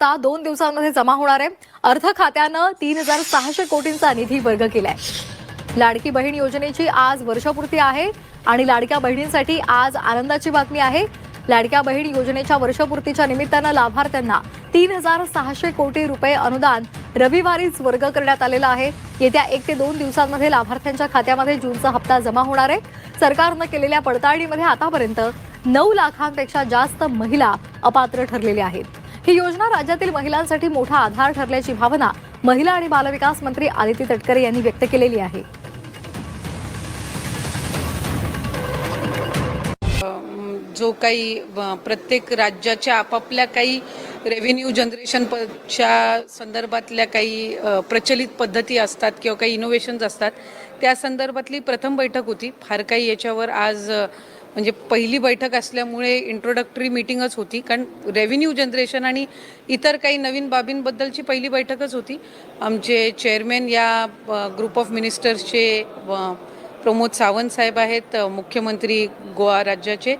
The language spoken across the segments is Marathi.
आता दोन दिवसांमध्ये जमा होणार आहे. अर्थ खात्यानं तीन हजार सहाशे कोटींचा निधी वर्ग केलाय. लाडकी बहीण योजनेची आज वर्षपूर्ती आहे आणि लाडक्या बहिणींसाठी आज आनंदाची बातमी आहे. लाडक्या बहीण योजनेच्या वर्षपूर्तीच्या निमित्तानं लाभार्थ्यांना तीन हजार सहाशे कोटी रुपये अनुदान रविवारीच वर्ग करण्यात आलेला आहे. येत्या एक ते दोन दिवसांमध्ये लाभार्थ्यांच्या खात्यामध्ये जूनचा हप्ता जमा होणार आहे. सरकारनं केलेल्या पडताळणीमध्ये आतापर्यंत नऊ लाखांपेक्षा जास्त महिला अपात्र ठरलेल्या आहेत. ही योजना राज्यातील महिलांसाठी मोठा आधार ठरल्याची भावना महिला आणि बालविकास मंत्री आदिती तटकरे यांनी व्यक्त केलेली आहे. जो काही प्रत्येक राज्याच्या आपापल्या काही रेव्हेन्यू जनरेशनच्या संदर्भातल्या काही प्रचलित पद्धती असतात किंवा काही इनोव्हेशन्स असतात त्या संदर्भातली प्रथम बैठक होती. फार काही याच्यावर आज म्हणजे पहिली बैठक असल्यामुळे इंट्रोडक्टरी मीटिंगच होती. कारण रेव्हेन्यू जनरेशन आणि इतर काही नवीन बाबींबद्दलची पहिली बैठकच होती. आमचे चेअरमॅन या ग्रुप ऑफ मिनिस्टर्सचे प्रमोद सावंत साहेब आहेत मुख्यमंत्री गोवा राज्याचे.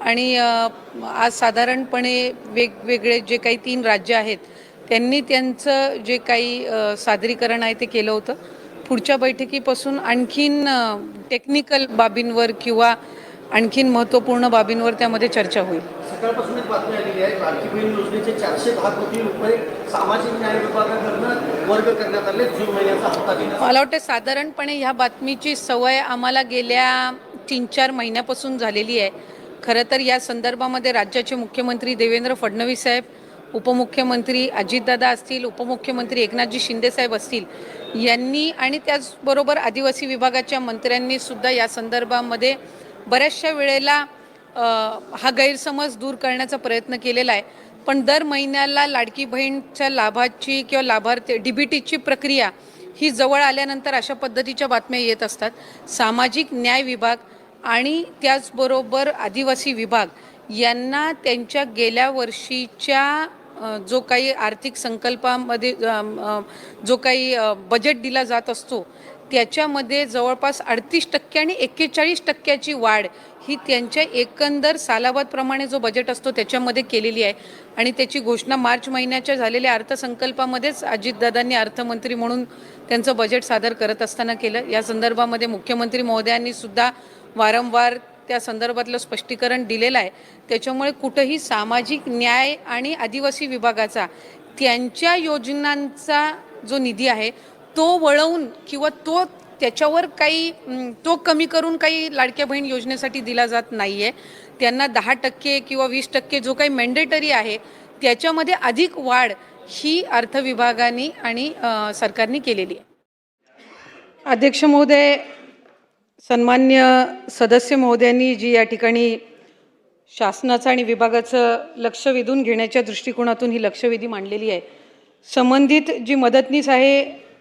आणि आज साधारणपणे वेगवेगळे जे काही तीन राज्य आहेत त्यांनी त्यांचं जे काही सादरीकरण आहे ते केलं होतं. पुढच्या बैठकीपासून आणखीन टेक्निकल बाबींवर किंवा आणखीन महत्त्वपूर्ण बाबींवर त्यामध्ये चर्चा होईल. सकाळपासून एक बातमी आलेली आहे लाडकी बहीण योजनेचे चारशे दहा कोटी रुपये सामाजिक न्याय विभागाकडनं वर्ग करण्यात आले जून महिन्याचा हप्ता मला वाटतं साधारणपणे ह्या बातमीची सवय आम्हाला गेल्या तीन चार महिन्यापासून झालेली आहे. खरं तर या संदर्भामध्ये राज्याचे मुख्यमंत्री देवेंद्र फडणवीस साहेब उपमुख्यमंत्री अजितदादा असतील उपमुख्यमंत्री एकनाथजी शिंदेसाहेब असतील यांनी आणि त्याचबरोबर आदिवासी विभागाच्या मंत्र्यांनी सुद्धा या संदर्भामध्ये बऱ्याचशा वेळेला हा गैरसमज दूर करण्याचा प्रयत्न केलेला आहे. पण दर महिन्याला लाडकी बहीणच्या लाभाची किंवा लाभार्थी डीबीटीची प्रक्रिया ही जवळ आल्यानंतर अशा पद्धतीच्या बातम्या येत असतात. सामाजिक न्याय विभाग आणि त्याचबरोबर आदिवासी विभाग यांना त्यांच्या गेल्या वर्षीच्या जो काही आर्थिक संकल्पामध्ये जो काही बजेट दिला जात असतो त्याच्यामध्ये जवळपास अडतीस टक्के आणि एक्केचाळीस टक्क्याची वाढ ही त्यांच्या एकंदर सालाबादप्रमाणे जो बजेट असतो त्याच्यामध्ये केलेली आहे. आणि त्याची घोषणा मार्च महिन्याच्या झालेल्या अर्थसंकल्पामध्येच अजितदादांनी अर्थमंत्री म्हणून त्यांचं बजेट सादर करत असताना केलं. या संदर्भामध्ये मुख्यमंत्री महोदयांनी सुद्धा वारंवार त्या संदर्भातलं स्पष्टीकरण दिलेलं आहे. त्याच्यामुळे कुठंही सामाजिक न्याय आणि आदिवासी विभागाचा त्यांच्या योजनांचा जो निधी आहे तो वळवून किंवा तो त्याच्यावर काही तो कमी करून काही लाडक्या बहीण योजनेसाठी दिला जात नाही आहे त्यांना दहा टक्के किंवा वीस टक्के जो काही मॅन्डेटरी आहे त्याच्यामध्ये अधिक वाढ ही अर्थविभागाने आणि सरकारने केलेली आहे. अध्यक्ष महोदय सन्मान्य सदस्य महोदयांनी जी या ठिकाणी शासनाचं आणि विभागाचं लक्ष वेधून घेण्याच्या दृष्टिकोनातून ही लक्षवेधी मांडलेली आहे. संबंधित जी मदतनीस आहे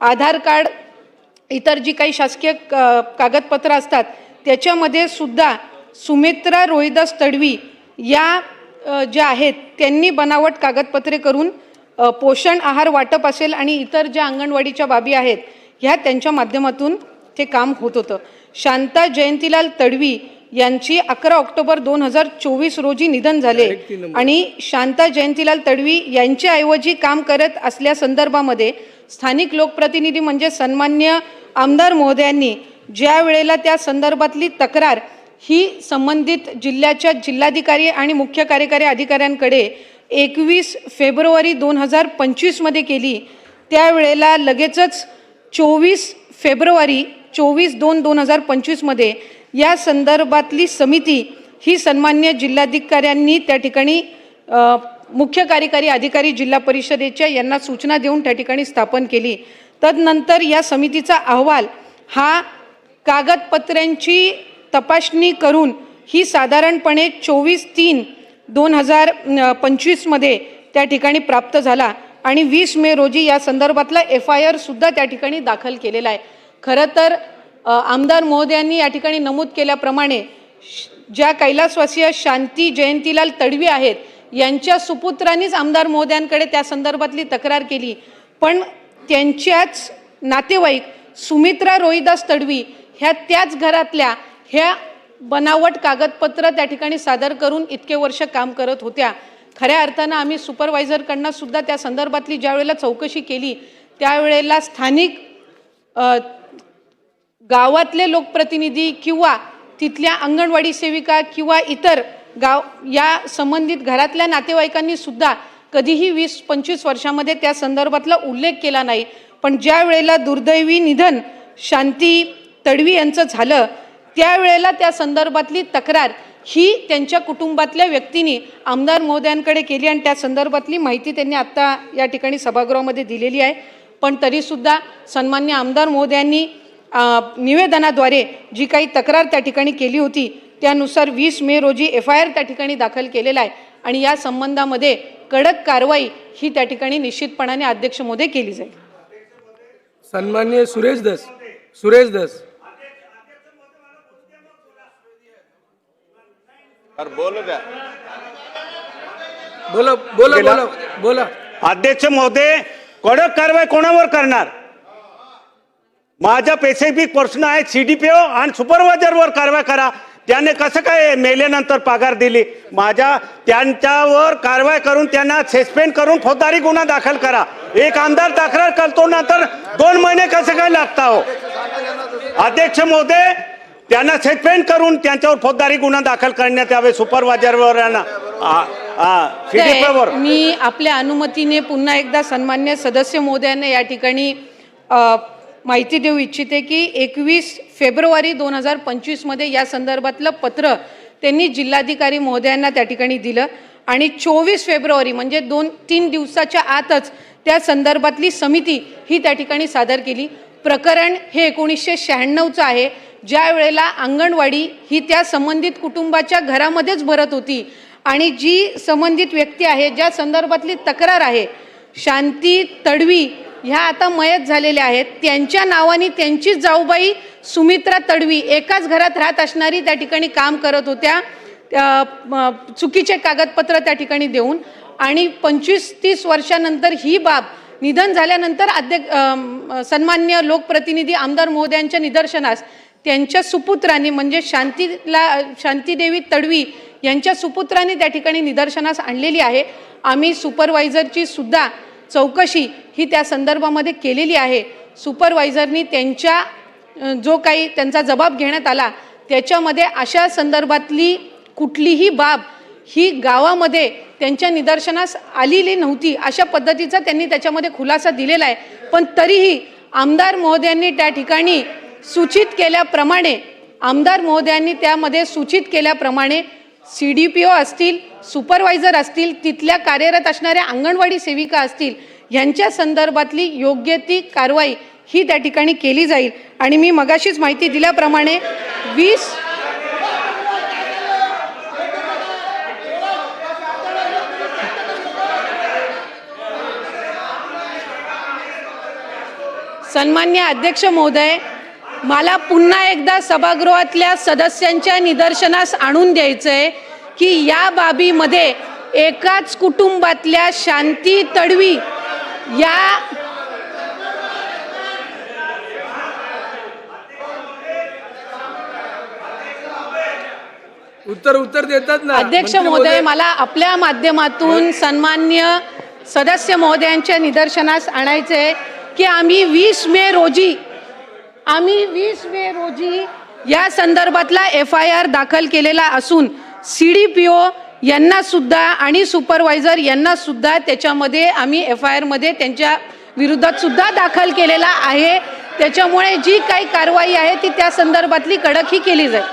आधार कार्ड इतर जी काही शासकीय क- कागदपत्र असतात त्याच्यामध्ये सुद्धा सुमित्रा रोहिदास तडवी या ज्या आहेत त्यांनी बनावट कागदपत्रे करून पोषण आहार वाटप असेल आणि इतर ज्या अंगणवाडीच्या बाबी आहेत ह्या त्यांच्या माध्यमातून ते काम होत होतं. शांता जयंतीलाल तडवी यांची अकरा ऑक्टोबर दोन हजार चोवीस रोजी निधन झाले. आणि शांता जयंतीलाल तडवी यांच्याऐवजी काम करत असल्या संदर्भामध्ये स्थानिक लोकप्रतिनिधी म्हणजे सन्मान्य आमदार महोदयांनी ज्या वेळेला त्या संदर्भातली तक्रार ही संबंधित जिल्ह्याच्या जिल्हाधिकारी आणि मुख्य कार्यकारी अधिकाऱ्यांकडे एकवीस फेब्रुवारी दोन हजार पंचवीसमध्ये केली. त्यावेळेला लगेचच चोवीस फेब्रुवारी चोवीस दोन दोन हजार पंचवीसमध्ये या संदर्भातली समिती ही सन्मान्य जिल्हाधिकाऱ्यांनी त्या ठिकाणी मुख्य कार्यकारी अधिकारी जिल्हा परिषदेच्या यांना सूचना देऊन त्या ठिकाणी स्थापन केली. तदनंतर या समितीचा अहवाल हा कागदपत्रांची तपासणी करून ही साधारणपणे चोवीस तीन दोन हजार पंचवीसमध्ये त्या ठिकाणी प्राप्त झाला आणि वीस मे रोजी या संदर्भातला एफ आय आरसुद्धा त्या ठिकाणी दाखल केलेला आहे. खरं तर आमदार महोदयांनी या ठिकाणी नमूद केल्याप्रमाणे श- ज्या कैलासवासीय शांती जयंतीलाल तडवी आहेत यांच्या सुपुत्रांनीच आमदार महोदयांकडे त्या संदर्भातली तक्रार केली. पण त्यांच्याच नातेवाईक सुमित्रा रोहिदास तडवी ह्या त्याच घरातल्या ह्या बनावट कागदपत्र त्या ठिकाणी सादर करून इतके वर्ष काम करत होत्या. खऱ्या अर्थानं आम्ही सुपरवायझरकडनं सुद्धा त्या संदर्भातली ज्यावेळेला चौकशी केली त्यावेळेला स्थानिक गावातले लोकप्रतिनिधी किंवा तिथल्या अंगणवाडी सेविका किंवा इतर गाव या संबंधित घरातल्या नातेवाईकांनी सुद्धा कधीही वीस पंचवीस वर्षामध्ये त्या संदर्भातला उल्लेख केला नाही. पण ज्या वेळेला दुर्दैवी निधन शांती तडवी यांचं झालं त्यावेळेला त्या संदर्भातली तक्रार ही त्यांच्या कुटुंबातल्या व्यक्तींनी आमदार महोदयांकडे केली आणि त्या संदर्भातली माहिती त्यांनी आत्ता या ठिकाणी सभागृहामध्ये दिलेली आहे. पण तरीसुद्धा सन्मान्य आमदार महोदयांनी निवेदनाद्वारे जी काही तक्रार त्या ठिकाणी केली होती त्यानुसार वीस मे रोजी एफ आय आर त्या ठिकाणी दाखल केलेला आहे आणि या संबंधामध्ये कडक कारवाई ही त्या ठिकाणी निश्चितपणाने अध्यक्ष महोदय केली जाईल. सन्मान्य सुरेश दस सुरेश दस. अरे बोल द्या बोला. बोला बोला. अध्यक्ष महोदय कडक कारवाई कोणावर करणार? माझा पेसिफिक प्रश्न आहे ओ आणि सुपरवायझरवर कारवाई करा. त्याने कसं काय मेल्यानंतर पगार दिली? माझ्या त्यांच्यावर कारवाई करून त्यांना सस्पेंड करून फौजदारी गुन्हा दाखल करा. एक आमदार तक्रार करतो ना तर दोन महिने कसं काय लागता हो? अध्यक्ष महोदय त्यांना सस्पेंड करून त्यांच्यावर फौजदारी गुन्हा दाखल करण्यात यावे सुपरवायझरवर सीडीपीओवर मी आपल्या अनुमतीने पुन्हा एकदा सन्मान्य सदस्य महोदयांना या ठिकाणी माहिती देऊ इच्छिते की एकवीस फेब्रुवारी दोन हजार पंचवीसमध्ये या संदर्भातलं पत्र त्यांनी जिल्हाधिकारी महोदयांना त्या ठिकाणी दिलं. आणि चोवीस फेब्रुवारी म्हणजे दोन तीन दिवसाच्या आतच त्या संदर्भातली समिती ही त्या ठिकाणी सादर केली. प्रकरण हे एकोणीसशे शहाण्णवचं आहे. ज्या वेळेला अंगणवाडी ही त्या संबंधित कुटुंबाच्या घरामध्येच भरत होती आणि जी संबंधित व्यक्ती आहे ज्या संदर्भातली तक्रार आहे शांती तडवी ह्या आता मयत झालेल्या आहेत. त्यांच्या नावाने त्यांचीच जाऊबाई सुमित्रा तडवी एकाच घरात राहत असणारी त्या ठिकाणी काम करत होत्या. चुकीचे कागदपत्र त्या ठिकाणी देऊन. आणि पंचवीस तीस वर्षानंतर ही बाब निधन झाल्यानंतर अध्यक्ष सन्मान्य लोकप्रतिनिधी आमदार महोदयांच्या निदर्शनास त्यांच्या सुपुत्रांनी म्हणजे शांतीला शांतीदेवी तडवी यांच्या सुपुत्रांनी त्या ठिकाणी निदर्शनास आणलेली आहे. आम्ही सुपरवायझरची सुद्धा चौकशी ही त्या संदर्भामध्ये केलेली आहे. सुपरवायझरनी त्यांच्या जो काही त्यांचा जबाब घेण्यात आला त्याच्यामध्ये अशा संदर्भातली कुठलीही बाब ही गावामध्ये त्यांच्या निदर्शनास आलेली नव्हती अशा पद्धतीचा त्यांनी त्याच्यामध्ये खुलासा दिलेला आहे. पण तरीही आमदार महोदयांनी त्या ठिकाणी सूचित केल्याप्रमाणे आमदार महोदयांनी त्यामध्ये सूचित केल्याप्रमाणे सी डी पी ओ असतील सुपरवायझर असतील तिथल्या कार्यरत असणाऱ्या अंगणवाडी सेविका असतील यांच्या संदर्भातली योग्य ती कारवाई ही त्या ठिकाणी केली जाईल. आणि मी मगाशीच माहिती दिल्याप्रमाणे वीस सन्मान्य अध्यक्ष महोदय मला पुन्हा एकदा सभागृहातल्या सदस्यांच्या निदर्शनास आणून द्यायचंय की या बाबीमध्ये एकाच कुटुंबातल्या शांती तडवी या उत्तर उत्तर देतात ना. अध्यक्ष महोदय मला आपल्या माध्यमातून सन्मान्य सदस्य महोदयांच्या निदर्शनास आणायचे की आम्ही वीस मे रोजी आम्ही वीस मे रोजी या संदर्भातला एफ आय आर दाखल केलेला असून सी डी पी ओ यांना सुद्धा आणि सुपरवायझर यांना सुद्धा त्याच्यामध्ये आम्ही एफ आय आरमध्ये त्यांच्या विरोधात सुद्धा दाखल केलेला आहे. त्याच्यामुळे जी काही कारवाई आहे ती त्या संदर्भातली कडक ही केली जाईल.